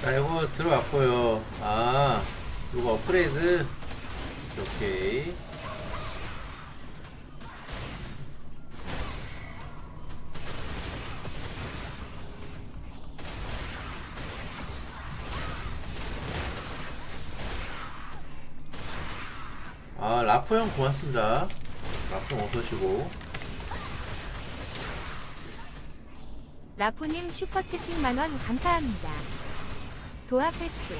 자 이거 들어왔고요. 아 이거 업그레이드. 오케이. 아 라포 형 고맙습니다. 라포 형 어서시고. 라포님 슈퍼채팅 만원 감사합니다. 도하 패스.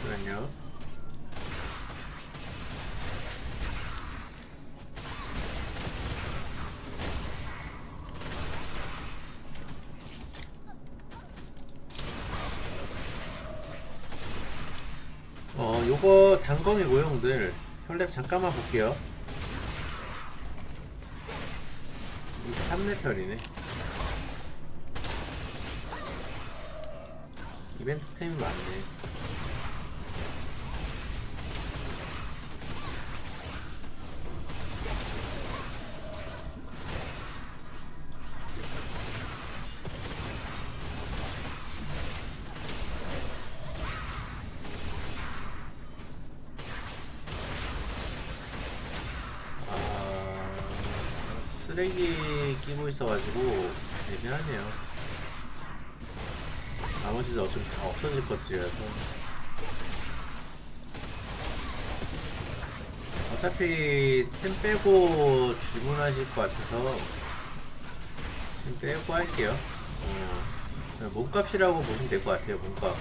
잠시만요. 어 요거 단검이고요 형들. 혈랩 잠깐만 볼게요 23렙 편이네. 이벤트 템이 많네 끼고 있어가지고 애매하네요. 나머지도 어차피 다 없어질 것들이라서 어차피 템 빼고 질문하실 것 같아서 템 빼고 할게요. 어, 몸값이라고 보시면 될 것 같아요. 몸값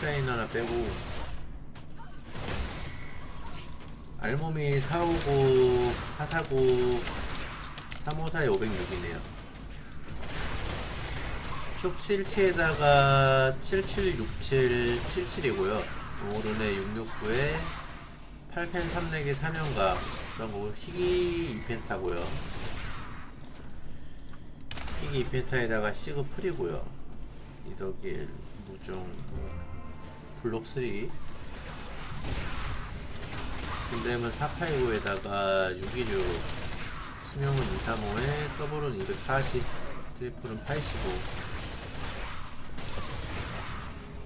7단인 하나 빼고 알몸이 459, 449, 354에 506이네요. 축 77에다가 7767, 77이고요. 오른에 669에 8펜 3내기 3연가 그런 거 희귀 2펜타고요. 희귀 2펜타에다가 시그 풀이고요. 이덕일, 무중, 블록 3 근데는 489에다가 616 치명은 235에 더블은 240 트리플은 85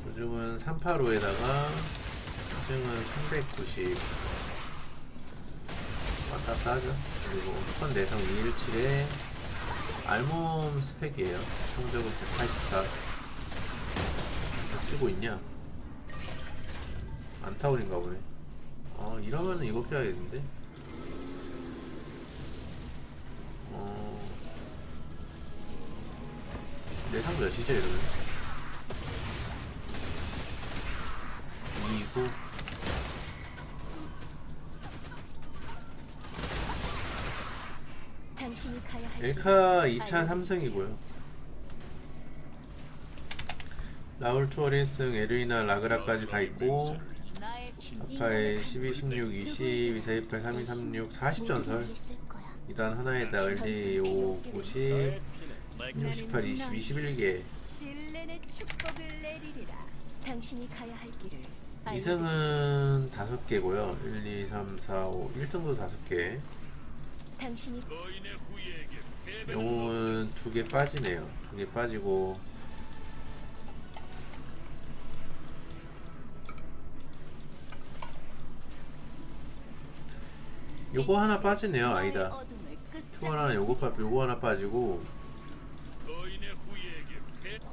요즘은 385에다가 수증은 390 왔다 갔다 하죠. 그리고 선 내성 217에 알몸 스펙이에요. 성적은 184 끼고 있냐? 안타울인가 보네. 어 이러면은 이거 껴야겠는데 내상 몇이죠 이러면 2고 당신이 가야 할 엘카 2차 3승이고요. 라울 투어 1승 에르이나 라그라까지 다 있고 아파에 12, 16, 20, 24, 28, 32, 36, 40 전설. 2단 하나에다 을리 5, 50, 68, 20, 21개 신뢰의 축복을 내리리라. 당신이 가야 할 길을 2승은 5개고요. 1, 2, 3, 4, 5 1승도 5개. 당신이 요건 2개 빠지네요. 2개 빠지고. 요거 하나 빠지네요 아니다. 어둠을 끝 투어 하나 요거 빠 요거 하나 빠지고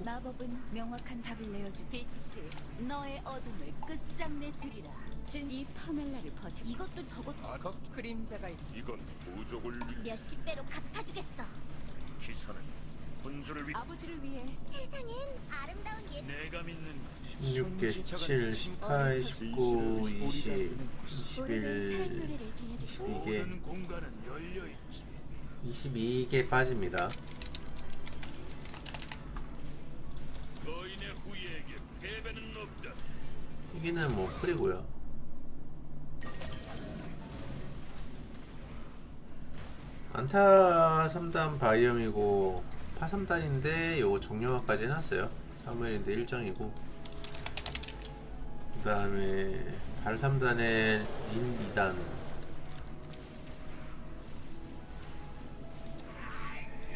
마법은 명확한 답을 내어주 빛이 너의 어둠을 끝장내 주리라. 이 파멜라를 버텨. 이것도 저것도 아까 그림자가 있. 이건 부족을 위 몇십 배로 갚아주겠어. 기사는 군주를 위 아버지를 위해 세상엔 아름다운 예. 내가 믿는 16개 17 18 19 20 21 22개 모든 공간은 열려 있지. 22개 빠집니다 여기는 뭐 풀이고요. 안타 3단 바이엄이고 파 3단인데 요거 정령화까지 해놨어요. 사무엘인데 일정이고그 다음에 발 3단에 린 2단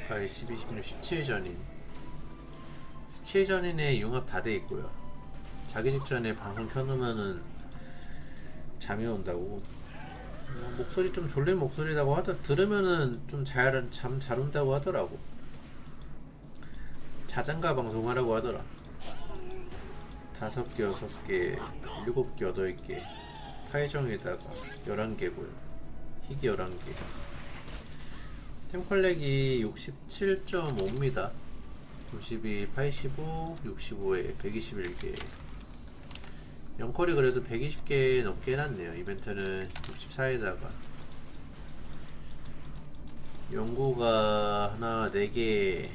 발 12, 16, 17전인 17전인에 융합 다 돼있고요 자기 직전에 방송 켜놓으면은 잠이 온다고. 어, 목소리 좀 졸린 목소리라고 하더 들으면은 좀 잘 잠 잘 온다고 하더라고. 자장가 방송하라고 하더라. 다섯 개 여섯 개 일곱 개 여덟 개 파이정에다가 열한 개고요 희귀 열한 개. 템컬렉이 67.5입니다. 92, 85, 65에 121개 영컬이 그래도 120개 넘게 해놨네요. 이벤트는 64에다가. 연구가 하나 4개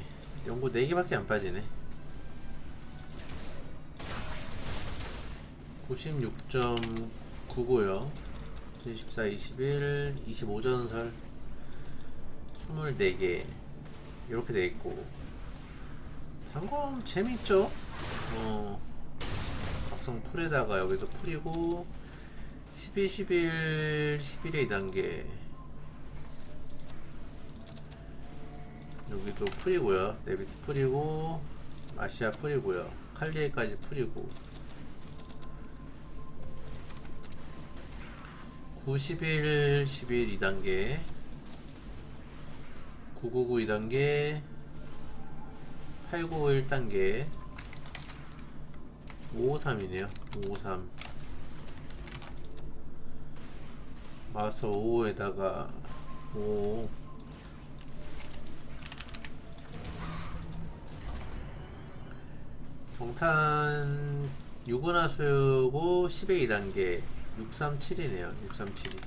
연구 4개밖에 안 빠지네. 96.9고요. 24, 21, 25전설. 24개. 이렇게 돼 있고. 단검 재밌죠? 어 각성 풀에다가 여기도 풀이고 12, 11, 11의 2단계. 여기도 풀이고요. 네비트 풀이고 아시아 풀이고요. 칼리에까지 풀이고 91, 11 2단계 999 2단계 895 1단계 553이네요. 553 마서 5에다가 5 정탄 6은하 수요고 10의 2단계 637이네요. 637이.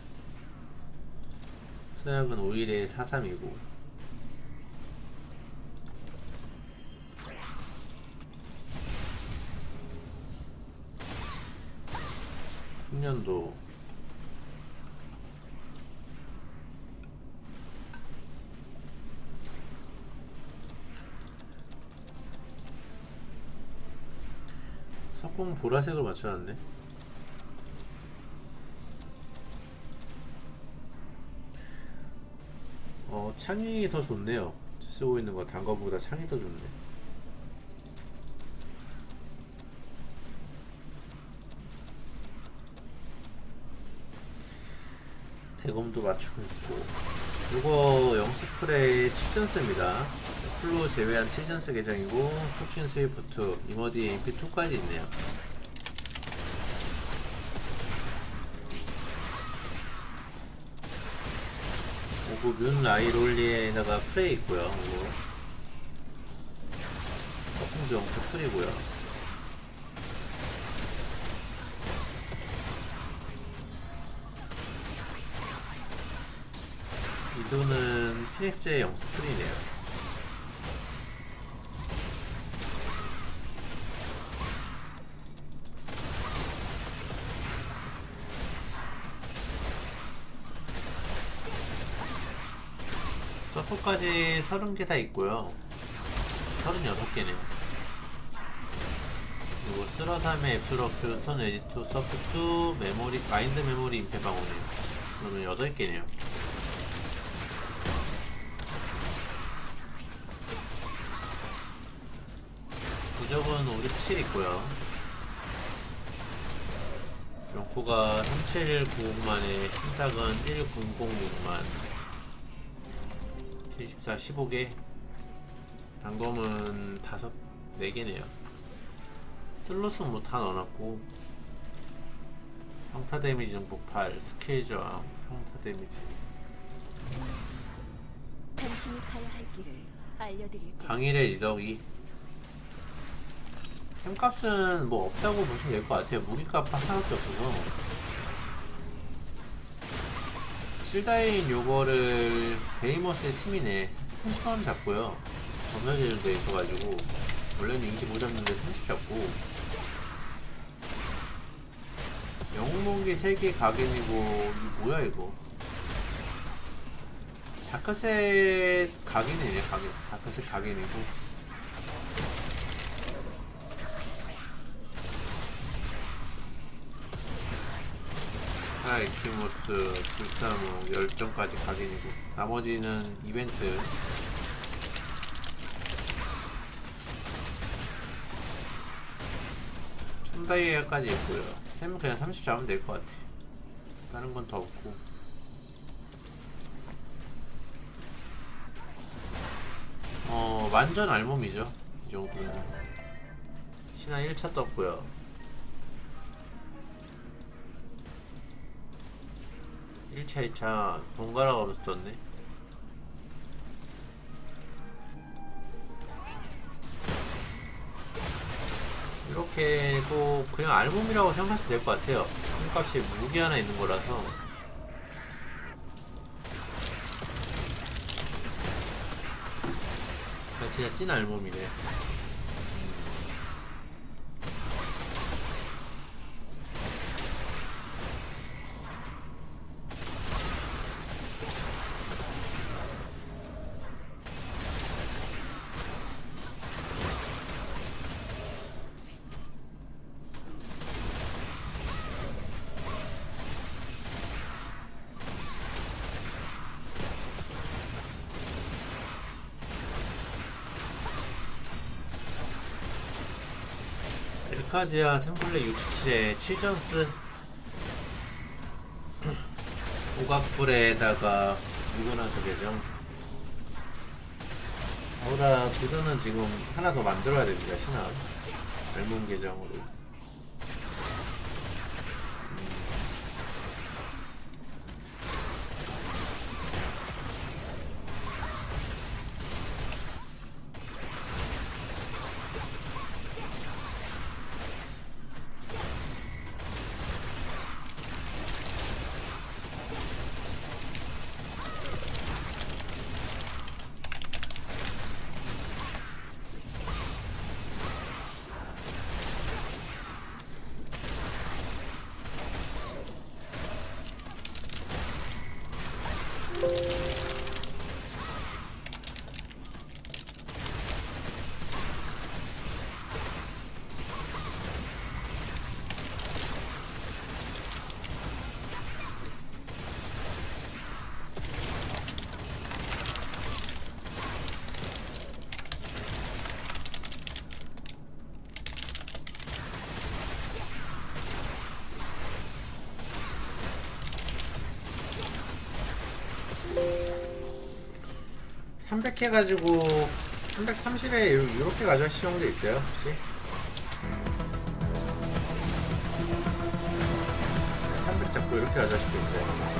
서약은 5일에 43이고 숙련도. 석공 보라색으로 맞춰놨네. 어 창이 더 좋네요. 쓰고 있는 거 단 거보다 창이 더 좋네 대검도 맞추고 있고 이거 영스프레이 7전스입니다. 풀로 제외한 7전스 계정이고 토친 스위프트 이머디 MP2까지 있네요. 오고 뮨 라이롤리에다가 프레이 있고요 오고 거품도 영스 풀이고요 이도는 피닉스의 영스 풀이네요. 서포까지 30개 다 있고요. 36개네요. 그리고 쓰러삼의 앱스러프, 스톤 에디토, 서프트, 메모리, 마인드 메모리 임페 방어네요. 그러면 8개네요 부적은 5, 6, 7 있고요. 명코가 3790만에 신탁은 1006만. 74 15개. 단검은 5 4개네요. 슬롯은 뭐다 넣어놨고. 평타 데미지 정복 8 스킬 저항 평타 데미지. 당신이 가야 할 길을 알려드릴 거야. 방일의 리더기 템값은 뭐 없다고 보시면 될 것 같아요. 무기값 하나밖에 없어서. 7다인 요거를 베이머스의 팀이네. 30원 잡고요. 점멸제로 돼 있어가지고. 원래는 25 잡는데 30 잡고. 영웅몽기 3개 각인이고 뭐야 이거? 다크셋 각인이네 각인. 다크셋 각인이고 스타, 에키모스, 불사무 열정까지 각인이고 나머지는 이벤트. 천다이어까지 있고요. 템은 그냥 30 잡으면 될 것 같아. 다른 건 더 없고. 어 완전 알몸이죠. 이 정도는 신화 1차 떴고요. 1차 2차 번갈아 가면서 떴네. 이렇게 또 그냥 알몸이라고 생각하시면 될 것 같아요. 값이 무기 하나 있는 거라서. 그냥 진짜 찐 알몸이네 엘카디아 템플레 67에 7전스 오각불에다가 묵어놔서 계정 아우라 도전은 지금 하나 더 만들어야 됩니다 신화. 알몸 계정으로 삼백 해가지고 330에 이렇게 가져가실 정도 있어요 혹시? 300 잡고 이렇게 가져갈 수도 있어요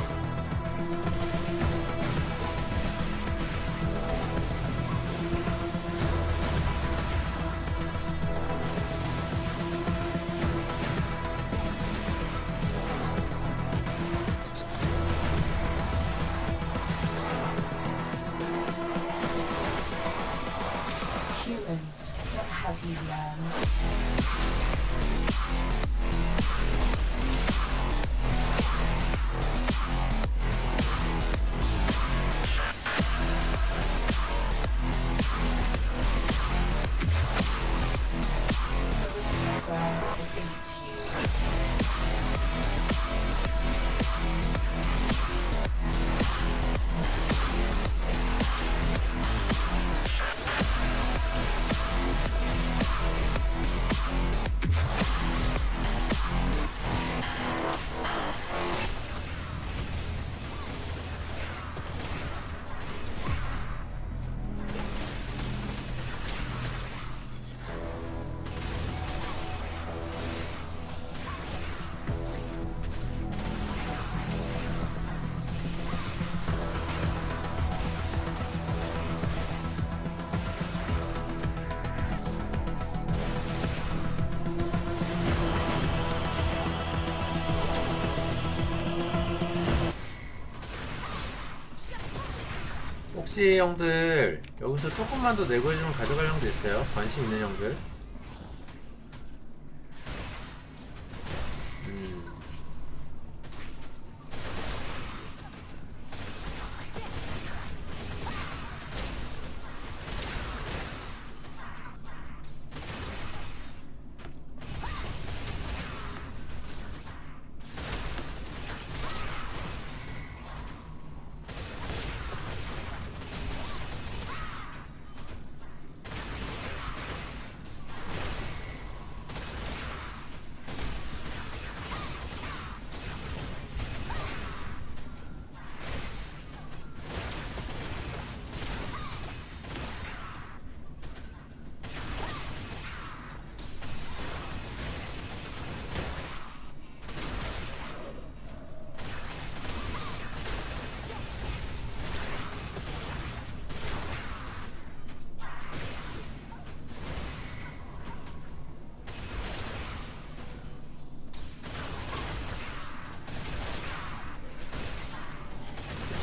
형들 여기서 조금만 더 내고 해주면 가져갈 형도 있어요? 관심 있는 형들?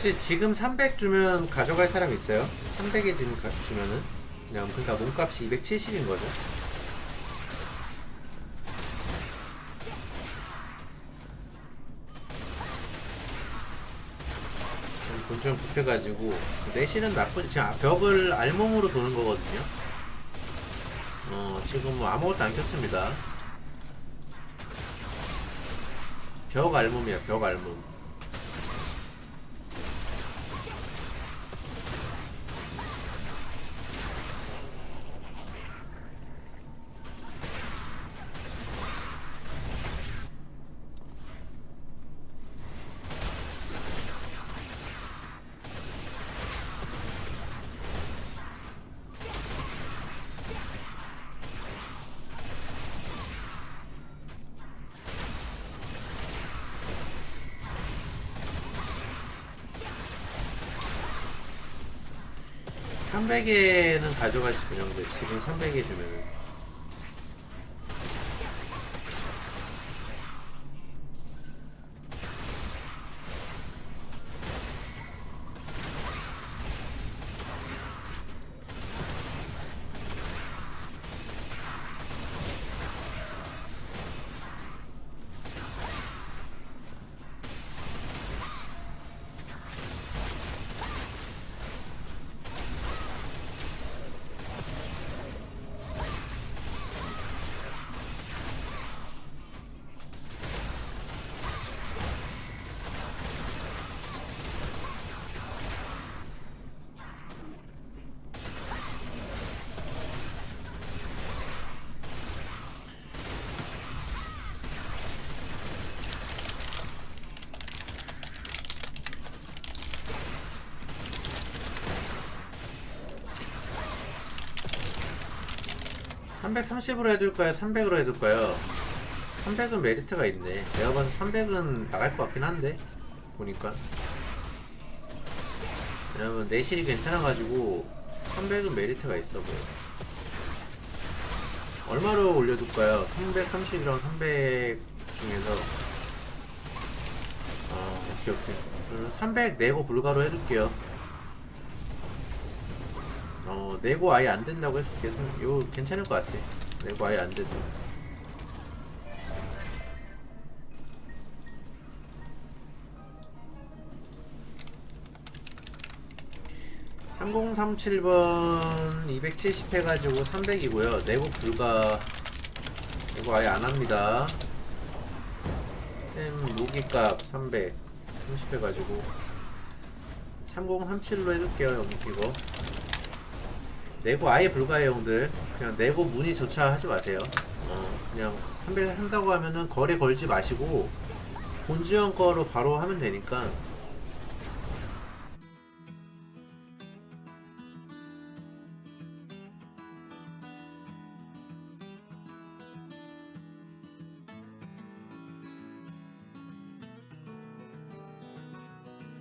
혹시 지금 300 주면 가져갈 사람 있어요? 300에 지금 가- 주면은 그냥 그러니까 몸값이 270인 거죠. 본좀 굽혀가지고 내실은 나쁘지 지금 벽을 알몸으로 도는 거거든요. 어 지금 뭐 아무것도 안 켰습니다. 벽 알몸이야 벽 알몸. 300에는 가져가시면 형들 지금 300에 주면은 (330으로) 해둘까요? (300으로) 해둘까요? (300은) 메리트가 있네. 내가 봐서 (300은) 나갈 것 같긴 한데 보니까. 왜냐면 내실이 괜찮아가지고 (300은) 메리트가 있어 보여. 얼마로 올려둘까요? (330이랑) (300) 중에서? 아 오케이 오케이. 그럼 (300) 내고 불가로 해둘게요 어 내고 아예 안 된다고 해서 계속 요 괜찮을 것 같아. 내고 아예 안 된다 (3037번) 270 해가지고 300이고요. 내고 불가. 내고 아예 안 합니다. 샘 무기값 300 30 해가지고. 3037로 해둘게요 이거 내고 아예 불가해요 형들. 그냥 내고 문의조차 하지 마세요. 어 그냥 300 한다고 하면은 거래 걸지 마시고 본지원 거로 바로 하면 되니까